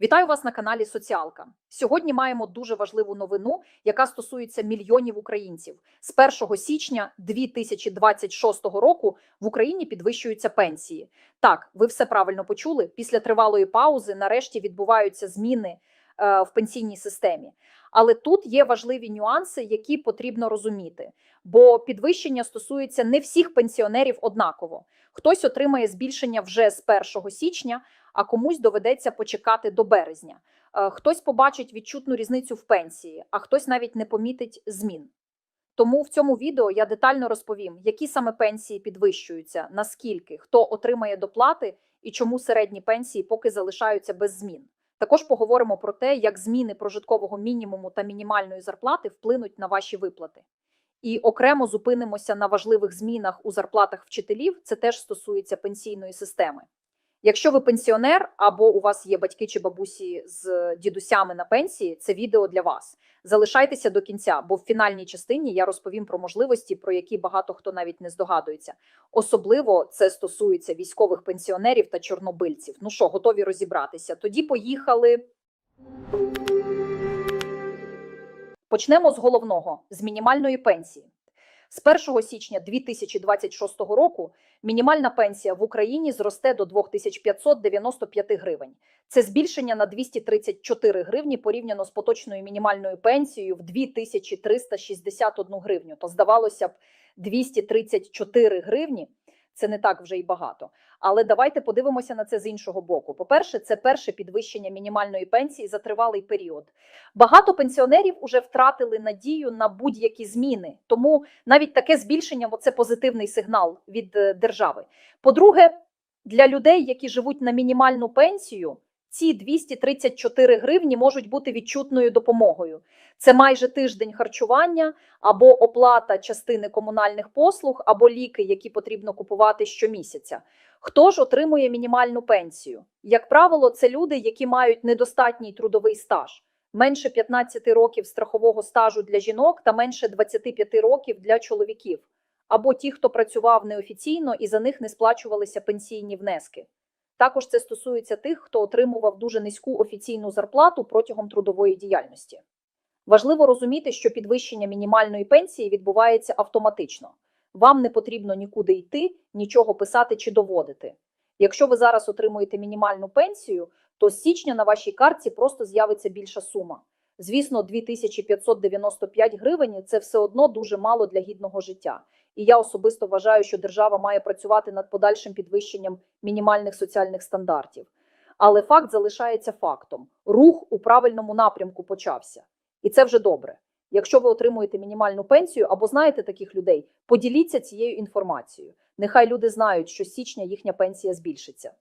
Вітаю вас на каналі Соціалка. Сьогодні маємо дуже важливу новину, яка стосується мільйонів українців. З 1 січня 2026 року в Україні підвищуються пенсії. Так, ви все правильно почули. Після тривалої паузи нарешті відбуваються зміни е, в пенсійній системі. Але тут є важливі нюанси, які потрібно розуміти. Бо підвищення стосується не всіх пенсіонерів однаково. Хтось отримає збільшення вже з 1 січня, а комусь доведеться почекати до березня. Е, Хтось побачить відчутну різницю в пенсії, а хтось навіть не помітить змін. Тому в цьому відео я детально розповім, які саме пенсії підвищуються, наскільки, хто отримає доплати і чому середні пенсії поки залишаються без змін. Також поговоримо про те, як зміни прожиткового мінімуму та мінімальної зарплати вплинуть на ваші виплати. І окремо зупинимося на важливих змінах у зарплатах вчителів. Це теж стосується пенсійної системи. Якщо ви пенсіонер або у вас є батьки чи бабусі з дідусями на пенсії, це відео для вас. Залишайтеся до кінця, бо в фінальній частині я розповім про можливості, про які багато хто навіть не здогадується. Особливо це стосується військових пенсіонерів та чорнобильців. Ну що, готові розібратися? Тоді поїхали. Почнемо з головного з мінімальної пенсії. З 1 січня 2026 року мінімальна пенсія в Україні зросте до 2595 гривень. Це збільшення на 234 гривні порівняно з поточною мінімальною пенсією в 2361 гривню. То здавалося б, 234 гривні це не так вже й багато. Але давайте подивимося на це з іншого боку. По-перше, це перше підвищення мінімальної пенсії за тривалий період. Багато пенсіонерів уже втратили надію на будь-які зміни, тому навіть таке збільшення це позитивний сигнал від е, держави. По-друге, для людей, які живуть на мінімальну пенсію, ці 234 гривні можуть бути відчутною допомогою. Це майже тиждень харчування або оплата частини комунальних послуг, або ліки, які потрібно купувати щомісяця. Хто ж отримує мінімальну пенсію? Як правило, це люди, які мають недостатній трудовий стаж, менше 15 років страхового стажу для жінок та менше 25 років для чоловіків, або ті, хто працював неофіційно і за них не сплачувалися пенсійні внески. Також це стосується тих, хто отримував дуже низьку офіційну зарплату протягом трудової діяльності. Важливо розуміти, що підвищення мінімальної пенсії відбувається автоматично. Вам не потрібно нікуди йти, нічого писати чи доводити. Якщо ви зараз отримуєте мінімальну пенсію, то з січня на вашій картці просто з'явиться більша сума. Звісно, 2595 гривень це все одно дуже мало для гідного життя. І я особисто вважаю, що держава має працювати над подальшим підвищенням мінімальних соціальних стандартів. Але факт залишається фактом: рух у правильному напрямку почався. І це вже добре. Якщо ви отримуєте мінімальну пенсію або знаєте таких людей, поділіться цією інформацією. Нехай люди знають, що січня їхня пенсія збільшиться.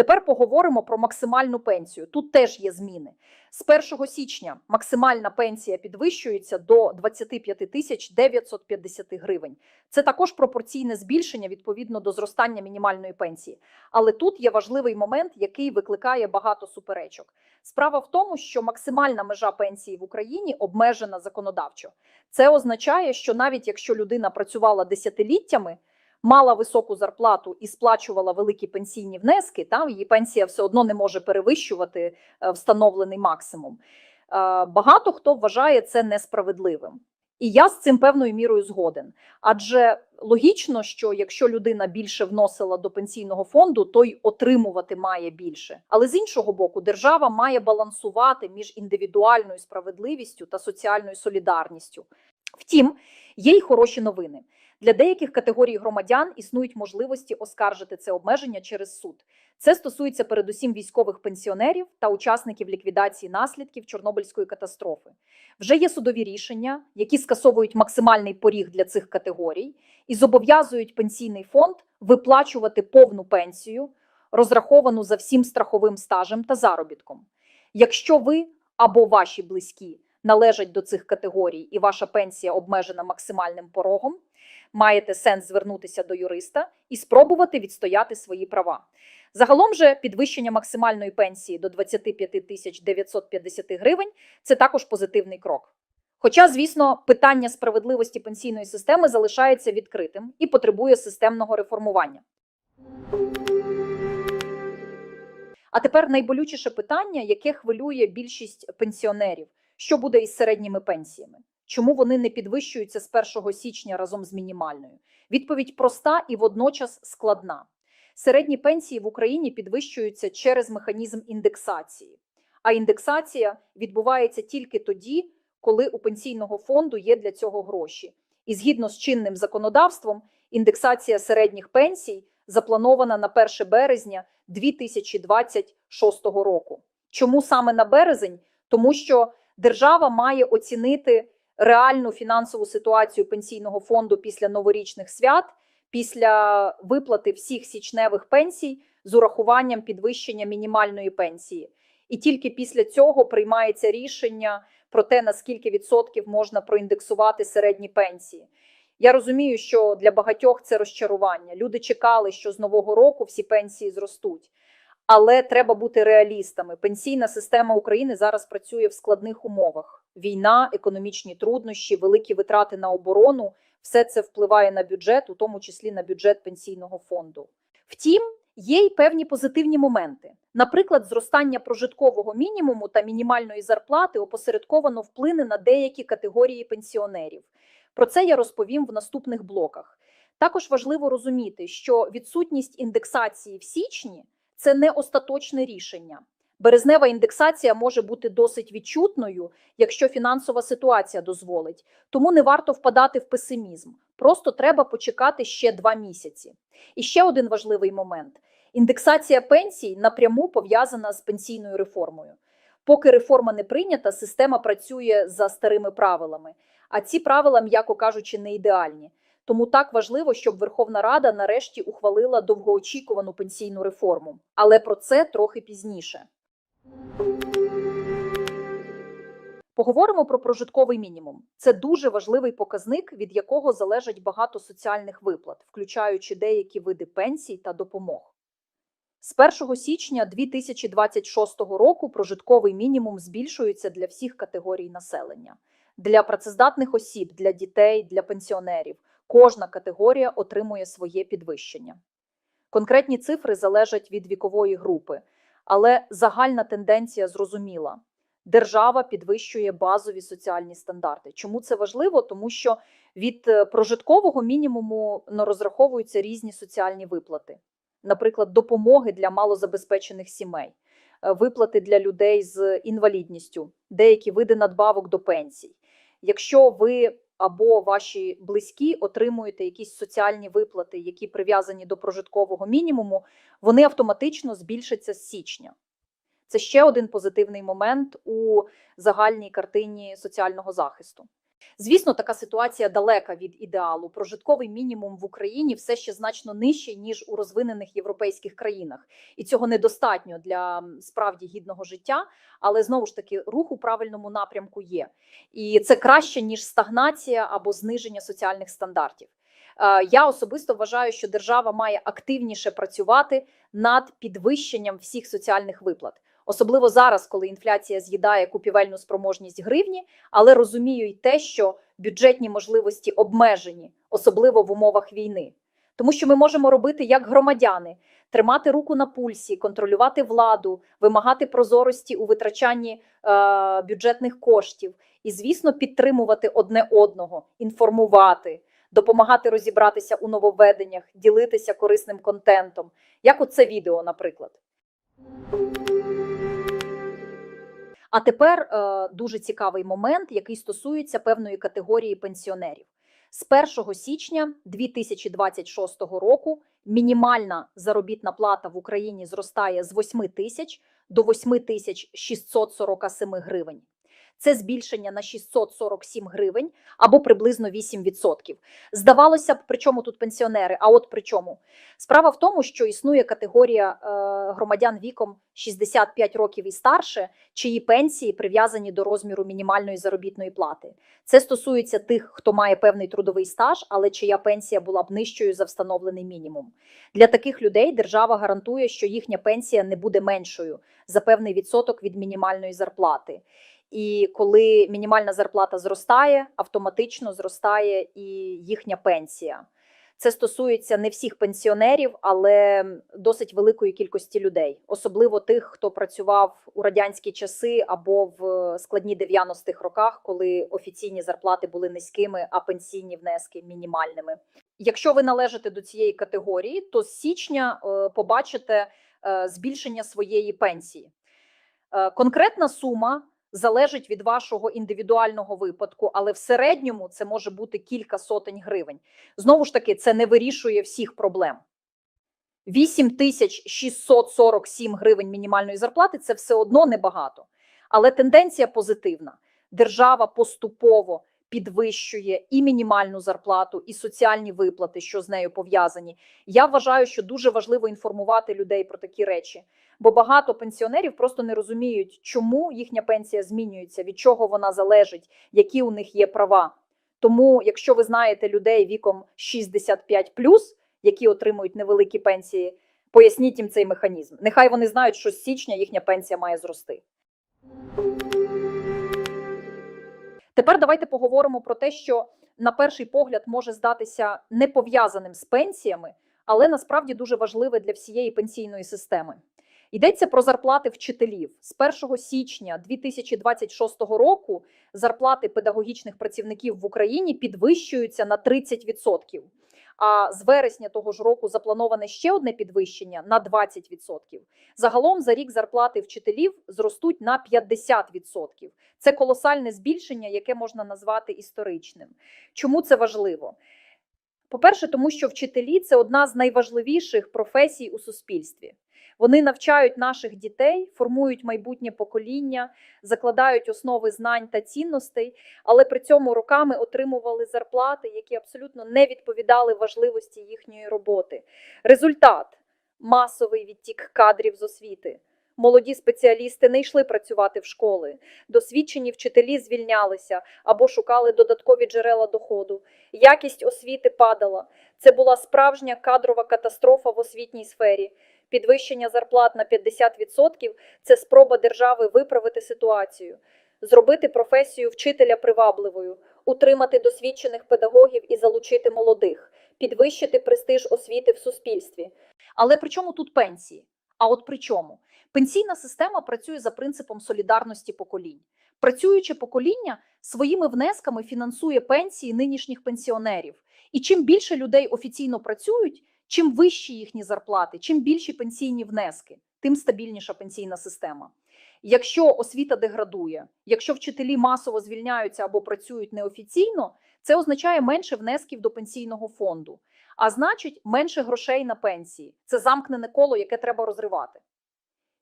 Тепер поговоримо про максимальну пенсію. Тут теж є зміни. З 1 січня максимальна пенсія підвищується до 25 тисяч 950 гривень. Це також пропорційне збільшення відповідно до зростання мінімальної пенсії. Але тут є важливий момент, який викликає багато суперечок. Справа в тому, що максимальна межа пенсії в Україні обмежена законодавчо. Це означає, що навіть якщо людина працювала десятиліттями, мала високу зарплату і сплачувала великі пенсійні внески, там її пенсія все одно не може перевищувати е, встановлений максимум. Е, Багато хто вважає це несправедливим. І я з цим певною мірою згоден. Адже логічно, що якщо людина більше вносила до пенсійного фонду, то й отримувати має більше. Але з іншого боку, держава має балансувати між індивідуальною справедливістю та соціальною солідарністю. Втім, є й хороші новини. Для деяких категорій громадян існують можливості оскаржити це обмеження через суд. Це стосується передусім військових пенсіонерів та учасників ліквідації наслідків Чорнобильської катастрофи. Вже є судові рішення, які скасовують максимальний поріг для цих категорій і зобов'язують пенсійний фонд виплачувати повну пенсію, розраховану за всім страховим стажем та заробітком. Якщо ви або ваші близькі належать до цих категорій і ваша пенсія обмежена максимальним порогом, маєте сенс звернутися до юриста і спробувати відстояти свої права. Загалом же підвищення максимальної пенсії до 25 тисяч 950 гривень це також позитивний крок. Хоча, звісно, питання справедливості пенсійної системи залишається відкритим і потребує системного реформування. А тепер найболючіше питання, яке хвилює більшість пенсіонерів: що буде із середніми пенсіями? Чому вони не підвищуються з 1 січня разом з мінімальною? Відповідь проста і водночас складна. Середні пенсії в Україні підвищуються через механізм індексації. А індексація відбувається тільки тоді, коли у пенсійного фонду є для цього гроші. І згідно з чинним законодавством, індексація середніх пенсій запланована на 1 березня 2026 року. Чому саме на березень? Тому що держава має оцінити реальну фінансову ситуацію пенсійного фонду після новорічних свят, після виплати всіх січневих пенсій з урахуванням підвищення мінімальної пенсії. І тільки після цього приймається рішення про те, наскільки відсотків можна проіндексувати середні пенсії. Я розумію, що для багатьох це розчарування. Люди чекали, що з нового року всі пенсії зростуть. Але треба бути реалістами. Пенсійна система України зараз працює в складних умовах: війна, економічні труднощі, великі витрати на оборону все це впливає на бюджет, у тому числі на бюджет пенсійного фонду. Втім, є й певні позитивні моменти. Наприклад, зростання прожиткового мінімуму та мінімальної зарплати опосередковано вплине на деякі категорії пенсіонерів. Про це я розповім в наступних блоках. Також важливо розуміти, що відсутність індексації в січні це не остаточне рішення. Березнева індексація може бути досить відчутною, якщо фінансова ситуація дозволить. Тому не варто впадати в песимізм. Просто треба почекати ще два місяці. І ще один важливий момент: індексація пенсій напряму пов'язана з пенсійною реформою. Поки реформа не прийнята, система працює за старими правилами. А ці правила, м'яко кажучи, не ідеальні. Тому так важливо, щоб Верховна Рада нарешті ухвалила довгоочікувану пенсійну реформу. Але про це трохи пізніше. Поговоримо про прожитковий мінімум. Це дуже важливий показник, від якого залежать багато соціальних виплат, включаючи деякі види пенсій та допомог. З 1 січня 2026 року прожитковий мінімум збільшується для всіх категорій населення. Для працездатних осіб, для дітей, для пенсіонерів. Кожна категорія отримує своє підвищення. Конкретні цифри залежать від вікової групи, але загальна тенденція зрозуміла. Держава підвищує базові соціальні стандарти. Чому це важливо? Тому що від е, прожиткового мінімуму розраховуються різні соціальні виплати, наприклад, допомоги для малозабезпечених сімей, е, виплати для людей з інвалідністю, деякі види надбавок до пенсій. Якщо ви або ваші близькі отримуєте якісь соціальні виплати, які прив'язані до прожиткового мінімуму, вони автоматично збільшаться з січня. Це ще один позитивний момент у загальній картині соціального захисту. Звісно, така ситуація далека від ідеалу. Прожитковий мінімум в Україні все ще значно нижчий ніж у розвинених європейських країнах, і цього недостатньо для справді гідного життя. Але знову ж таки, рух у правильному напрямку є, і це краще ніж стагнація або зниження соціальних стандартів. Е, Я особисто вважаю, що держава має активніше працювати над підвищенням всіх соціальних виплат. Особливо зараз, коли інфляція з'їдає купівельну спроможність гривні, але розумію й те, що бюджетні можливості обмежені, особливо в умовах війни. Тому що ми можемо робити як громадяни: тримати руку на пульсі, контролювати владу, вимагати прозорості у витрачанні е, бюджетних коштів і, звісно, підтримувати одне одного, інформувати, допомагати розібратися у нововведеннях, ділитися корисним контентом, як оце відео, наприклад. А тепер е, дуже цікавий момент, який стосується певної категорії пенсіонерів. З 1 січня 2026 року мінімальна заробітна плата в Україні зростає з 8 тисяч до 8 тисяч 647 гривень. Це збільшення на 647 гривень або приблизно 8%. Здавалося б, при чому тут пенсіонери? А от при чому? Справа в тому, що існує категорія е, громадян віком 65 років і старше, чиї пенсії прив'язані до розміру мінімальної заробітної плати. Це стосується тих, хто має певний трудовий стаж, але чия пенсія була б нижчою за встановлений мінімум. Для таких людей держава гарантує, що їхня пенсія не буде меншою за певний відсоток від мінімальної зарплати. І коли мінімальна зарплата зростає, автоматично зростає і їхня пенсія. Це стосується не всіх пенсіонерів, але досить великої кількості людей, особливо тих, хто працював у радянські часи або в складні 90-х роках, коли офіційні зарплати були низькими, а пенсійні внески мінімальними. Якщо ви належите до цієї категорії, то з січня е, побачите е, збільшення своєї пенсії. Е, Конкретна сума залежить від вашого індивідуального випадку, але в середньому це може бути кілька сотень гривень. Знову ж таки, це не вирішує всіх проблем. 8647 гривень мінімальної зарплати це все одно небагато. Але тенденція позитивна. Держава поступово підвищує і мінімальну зарплату, і соціальні виплати, що з нею пов'язані. Я вважаю, що дуже важливо інформувати людей про такі речі, бо багато пенсіонерів просто не розуміють, чому їхня пенсія змінюється, від чого вона залежить, які у них є права. Тому, якщо ви знаєте людей віком 65 які отримують невеликі пенсії, поясніть їм цей механізм. Нехай вони знають, що з січня їхня пенсія має зрости. Тепер давайте поговоримо про те, що на перший погляд може здатися не пов'язаним з пенсіями, але насправді дуже важливе для всієї пенсійної системи. Йдеться про зарплати вчителів з 1 січня 2026 року. Зарплати педагогічних працівників в Україні підвищуються на 30%. А з вересня того ж року заплановане ще одне підвищення на 20%. Загалом за рік зарплати вчителів зростуть на 50%. Це колосальне збільшення, яке можна назвати історичним. Чому це важливо? По-перше, тому що вчителі це одна з найважливіших професій у суспільстві. Вони навчають наших дітей, формують майбутнє покоління, закладають основи знань та цінностей, але при цьому роками отримували зарплати, які абсолютно не відповідали важливості їхньої роботи. Результат масовий відтік кадрів з освіти. Молоді спеціалісти не йшли працювати в школи, досвідчені вчителі звільнялися або шукали додаткові джерела доходу. Якість освіти падала. Це була справжня кадрова катастрофа в освітній сфері. Підвищення зарплат на 50% – це спроба держави виправити ситуацію, зробити професію вчителя привабливою, утримати досвідчених педагогів і залучити молодих, підвищити престиж освіти в суспільстві. Але при чому тут пенсії? А от при чому? Пенсійна система працює за принципом солідарності поколінь. Працююче покоління своїми внесками фінансує пенсії нинішніх пенсіонерів. І чим більше людей офіційно працюють, чим вищі їхні зарплати, чим більші пенсійні внески, тим стабільніша пенсійна система. Якщо освіта деградує, якщо вчителі масово звільняються або працюють неофіційно, це означає менше внесків до пенсійного фонду, а значить, менше грошей на пенсії. Це замкнене коло, яке треба розривати.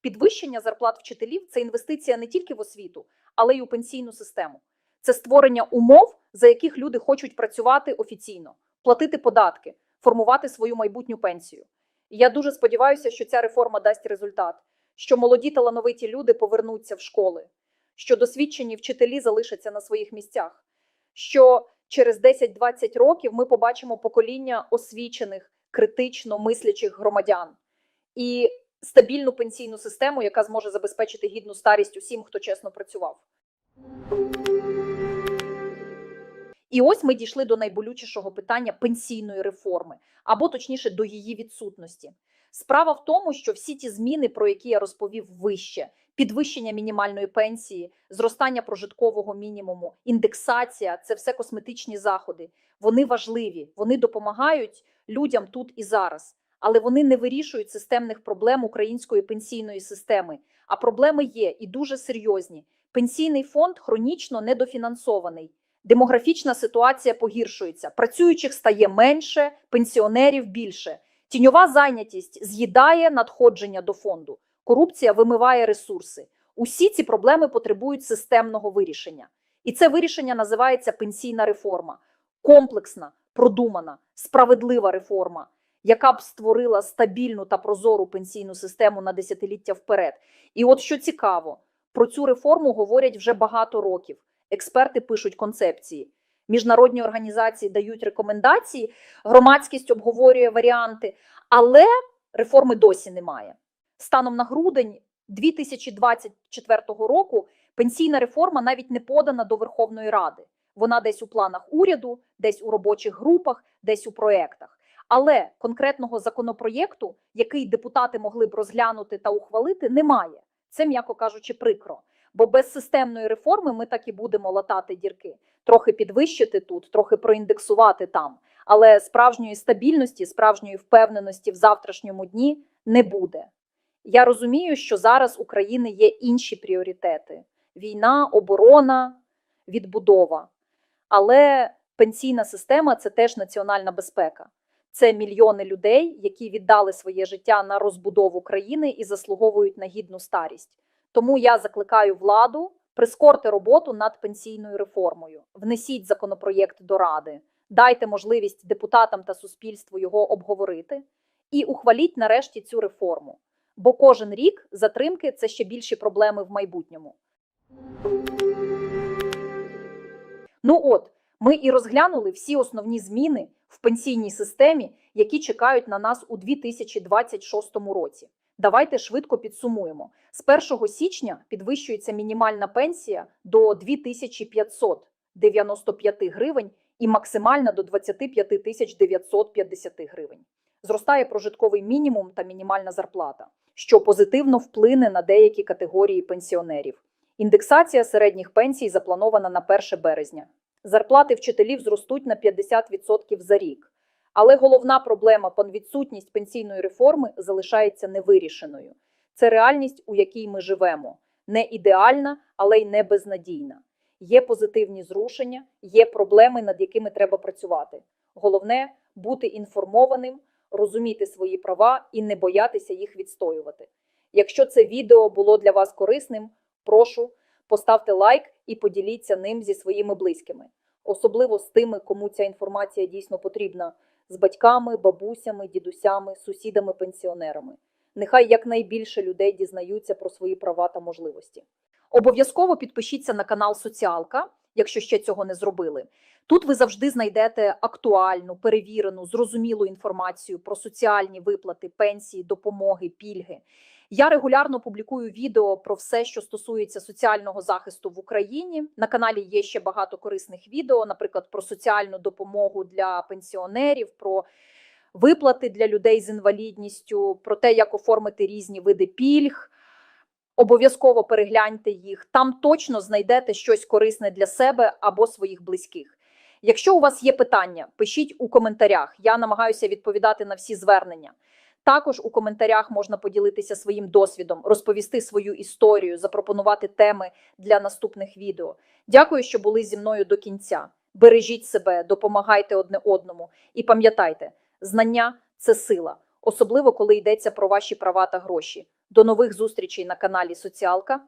Підвищення зарплат вчителів це інвестиція не тільки в освіту, але й у пенсійну систему. Це створення умов, за яких люди хочуть працювати офіційно, платити податки, формувати свою майбутню пенсію. І я дуже сподіваюся, що ця реформа дасть результат, що молоді талановиті люди повернуться в школи, що досвідчені вчителі залишаться на своїх місцях, що через 10-20 років ми побачимо покоління освічених, критично мислячих громадян і стабільну пенсійну систему, яка зможе забезпечити гідну старість усім, хто чесно працював. І ось ми дійшли до найболючішого питання пенсійної реформи, або точніше до її відсутності. Справа в тому, що всі ті зміни, про які я розповів вище: підвищення мінімальної пенсії, зростання прожиткового мінімуму, індексація це все косметичні заходи. Вони важливі, вони допомагають людям тут і зараз, але вони не вирішують системних проблем української пенсійної системи. А проблеми є і дуже серйозні. Пенсійний фонд хронічно недофінансований. Демографічна ситуація погіршується. Працюючих стає менше, пенсіонерів більше. Тіньова зайнятість з'їдає надходження до фонду. Корупція вимиває ресурси. Усі ці проблеми потребують системного вирішення. І це вирішення називається пенсійна реформа. Комплексна, продумана, справедлива реформа, яка б створила стабільну та прозору пенсійну систему на десятиліття вперед. І от що цікаво, про цю реформу говорять вже багато років. Експерти пишуть концепції, міжнародні організації дають рекомендації, громадськість обговорює варіанти, але реформи досі немає. Станом на грудень 2024 року пенсійна реформа навіть не подана до Верховної Ради. Вона десь у планах уряду, десь у робочих групах, десь у проєктах. Але конкретного законопроєкту, який депутати могли б розглянути та ухвалити, немає. Це, м'яко кажучи, прикро. Бо без системної реформи ми так і будемо латати дірки, трохи підвищити тут, трохи проіндексувати там. Але справжньої стабільності, справжньої впевненості в завтрашньому дні не буде. Я розумію, що зараз у країни є інші пріоритети: війна, оборона, відбудова. Але пенсійна система це теж національна безпека. Це мільйони людей, які віддали своє життя на розбудову країни і заслуговують на гідну старість. Тому я закликаю владу прискорити роботу над пенсійною реформою. Внесіть законопроєкт до ради, дайте можливість депутатам та суспільству його обговорити і ухваліть нарешті цю реформу. Бо кожен рік затримки це ще більші проблеми в майбутньому. Ну от, ми і розглянули всі основні зміни в пенсійній системі, які чекають на нас у 2026 році. Давайте швидко підсумуємо. З 1 січня підвищується мінімальна пенсія до 2595 гривень і максимальна до 25 тисяч 950 гривень. Зростає прожитковий мінімум та мінімальна зарплата, що позитивно вплине на деякі категорії пенсіонерів. Індексація середніх пенсій запланована на 1 березня. Зарплати вчителів зростуть на 50% за рік. Але головна проблема відсутність пенсійної реформи залишається невирішеною. Це реальність, у якій ми живемо. Не ідеальна, але й не безнадійна. Є позитивні зрушення, є проблеми, над якими треба працювати. Головне бути інформованим, розуміти свої права і не боятися їх відстоювати. Якщо це відео було для вас корисним, прошу поставте лайк і поділіться ним зі своїми близькими, особливо з тими, кому ця інформація дійсно потрібна, з батьками, бабусями, дідусями, сусідами, пенсіонерами. Нехай якнайбільше людей дізнаються про свої права та можливості. Обов'язково підпишіться на канал Соціалка, якщо ще цього не зробили. Тут ви завжди знайдете актуальну, перевірену, зрозумілу інформацію про соціальні виплати, пенсії, допомоги, пільги. Я регулярно публікую відео про все, що стосується соціального захисту в Україні. На каналі є ще багато корисних відео, наприклад, про соціальну допомогу для пенсіонерів, про виплати для людей з інвалідністю, про те, як оформити різні види пільг. Обов'язково перегляньте їх. Там точно знайдете щось корисне для себе або своїх близьких. Якщо у вас є питання, пишіть у коментарях. Я намагаюся відповідати на всі звернення. Також у коментарях можна поділитися своїм досвідом, розповісти свою історію, запропонувати теми для наступних відео. Дякую, що були зі мною до кінця. Бережіть себе, допомагайте одне одному і пам'ятайте, знання це сила, особливо коли йдеться про ваші права та гроші. До нових зустрічей на каналі Соціалка.